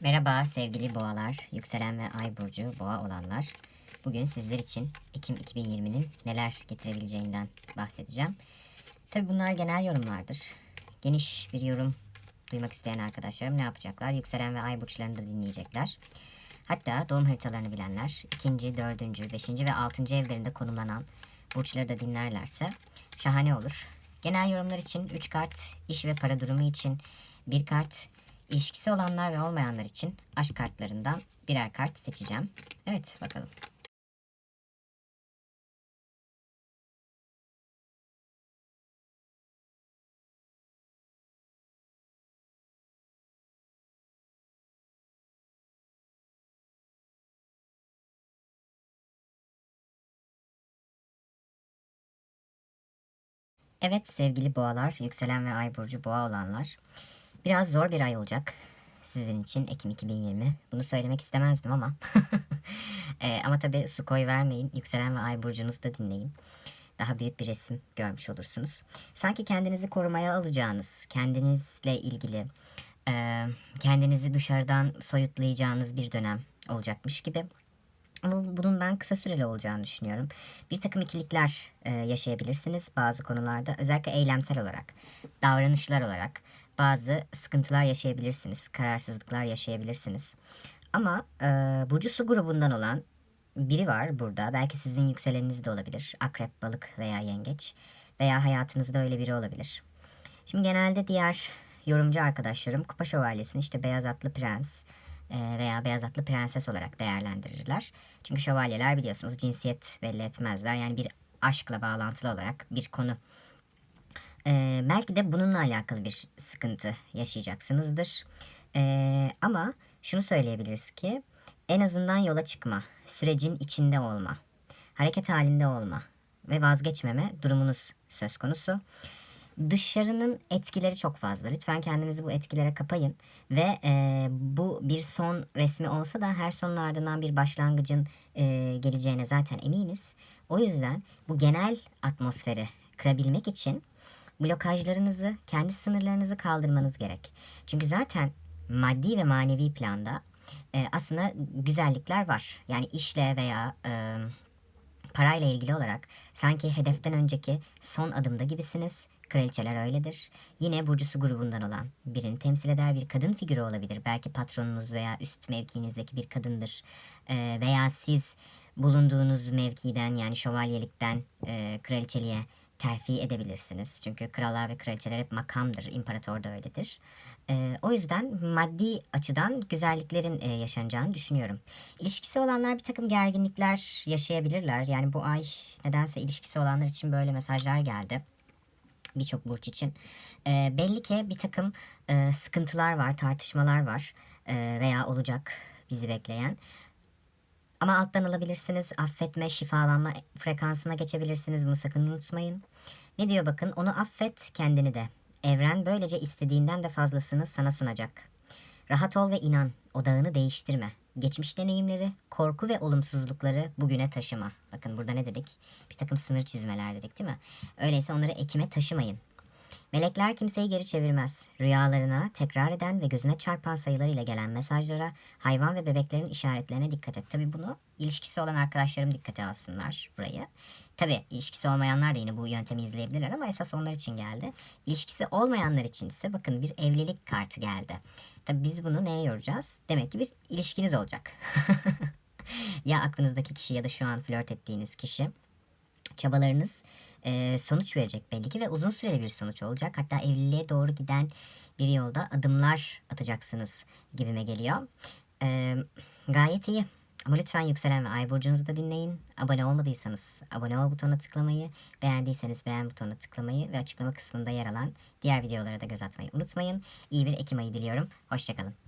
Merhaba sevgili boğalar, yükselen ve ay burcu boğa olanlar. Bugün sizler için Ekim 2020'nin neler getirebileceğinden bahsedeceğim. Tabi bunlar genel yorumlardır. Geniş bir yorum duymak isteyen arkadaşlarım ne yapacaklar? Yükselen ve ay burçlarını da dinleyecekler. Hatta doğum haritalarını bilenler ikinci, dördüncü, beşinci ve altıncı evlerinde konumlanan burçları da dinlerlerse şahane olur. Genel yorumlar için 3 kart, iş ve para durumu için bir kart, ilişkisi olanlar ve olmayanlar için aşk kartlarından birer kart seçeceğim. Evet bakalım. Evet sevgili boğalar, yükselen ve ay burcu boğa olanlar. Biraz zor bir ay olacak sizin için Ekim 2020. Bunu söylemek istemezdim ama. e, ama tabii su koy vermeyin. Yükselen ve ay burcunuzu da dinleyin. Daha büyük bir resim görmüş olursunuz. Sanki kendinizi korumaya alacağınız, kendinizle ilgili, e, kendinizi dışarıdan soyutlayacağınız bir dönem olacakmış gibi. Ama bunun ben kısa süreli olacağını düşünüyorum. Bir takım ikilikler e, yaşayabilirsiniz bazı konularda. Özellikle eylemsel olarak, davranışlar olarak bazı sıkıntılar yaşayabilirsiniz. Kararsızlıklar yaşayabilirsiniz. Ama e, Burcu Su grubundan olan biri var burada. Belki sizin yükseleniniz de olabilir. Akrep, balık veya yengeç. Veya hayatınızda öyle biri olabilir. Şimdi genelde diğer yorumcu arkadaşlarım Kupa Şövalyesi'ni işte Beyaz Atlı Prens, e, veya beyaz atlı prenses olarak değerlendirirler. Çünkü şövalyeler biliyorsunuz cinsiyet belli etmezler. Yani bir aşkla bağlantılı olarak bir konu. E, belki de bununla alakalı bir sıkıntı yaşayacaksınızdır. E, ama şunu söyleyebiliriz ki en azından yola çıkma, sürecin içinde olma, hareket halinde olma ve vazgeçmeme durumunuz söz konusu dışarının etkileri çok fazla. Lütfen kendinizi bu etkilere kapayın ve e, bu bir son resmi olsa da her sonun ardından bir başlangıcın e, geleceğine zaten eminiz. O yüzden bu genel atmosferi kırabilmek için blokajlarınızı, kendi sınırlarınızı kaldırmanız gerek. Çünkü zaten maddi ve manevi planda e, aslında güzellikler var. Yani işle veya e, parayla ilgili olarak sanki hedeften önceki son adımda gibisiniz. Kraliçeler öyledir. Yine burcusu grubundan olan birini temsil eder bir kadın figürü olabilir. Belki patronunuz veya üst mevkinizdeki bir kadındır. Ee, veya siz bulunduğunuz mevkiden yani şövalyelikten e, kraliçeliğe terfi edebilirsiniz. Çünkü krallar ve kraliçeler hep makamdır. İmparator da öyledir. Ee, o yüzden maddi açıdan güzelliklerin e, yaşanacağını düşünüyorum. İlişkisi olanlar bir takım gerginlikler yaşayabilirler. Yani bu ay nedense ilişkisi olanlar için böyle mesajlar geldi birçok burç için. E, belli ki bir takım e, sıkıntılar var, tartışmalar var e, veya olacak bizi bekleyen. Ama alttan alabilirsiniz. Affetme, şifalanma frekansına geçebilirsiniz. Bunu sakın unutmayın. Ne diyor bakın? Onu affet, kendini de. Evren böylece istediğinden de fazlasını sana sunacak. Rahat ol ve inan. Odağını değiştirme. Geçmiş deneyimleri, korku ve olumsuzlukları bugüne taşıma. Bakın burada ne dedik? Bir takım sınır çizmeler dedik değil mi? Öyleyse onları ekime taşımayın. Melekler kimseyi geri çevirmez. Rüyalarına, tekrar eden ve gözüne çarpan sayılarıyla gelen mesajlara, hayvan ve bebeklerin işaretlerine dikkat et. Tabi bunu ilişkisi olan arkadaşlarım dikkate alsınlar burayı. Tabi ilişkisi olmayanlar da yine bu yöntemi izleyebilirler ama esas onlar için geldi. İlişkisi olmayanlar için ise bakın bir evlilik kartı geldi. Tabi biz bunu neye yoracağız? Demek ki bir ilişkiniz olacak. ya aklınızdaki kişi ya da şu an flört ettiğiniz kişi. Çabalarınız e, sonuç verecek belli ki ve uzun süreli bir sonuç olacak. Hatta evliliğe doğru giden bir yolda adımlar atacaksınız gibime geliyor. E, gayet iyi. Ama lütfen yükselen ve ay burcunuzu da dinleyin. Abone olmadıysanız abone ol butonuna tıklamayı, beğendiyseniz beğen butonuna tıklamayı ve açıklama kısmında yer alan diğer videolara da göz atmayı unutmayın. İyi bir Ekim ayı diliyorum. Hoşçakalın.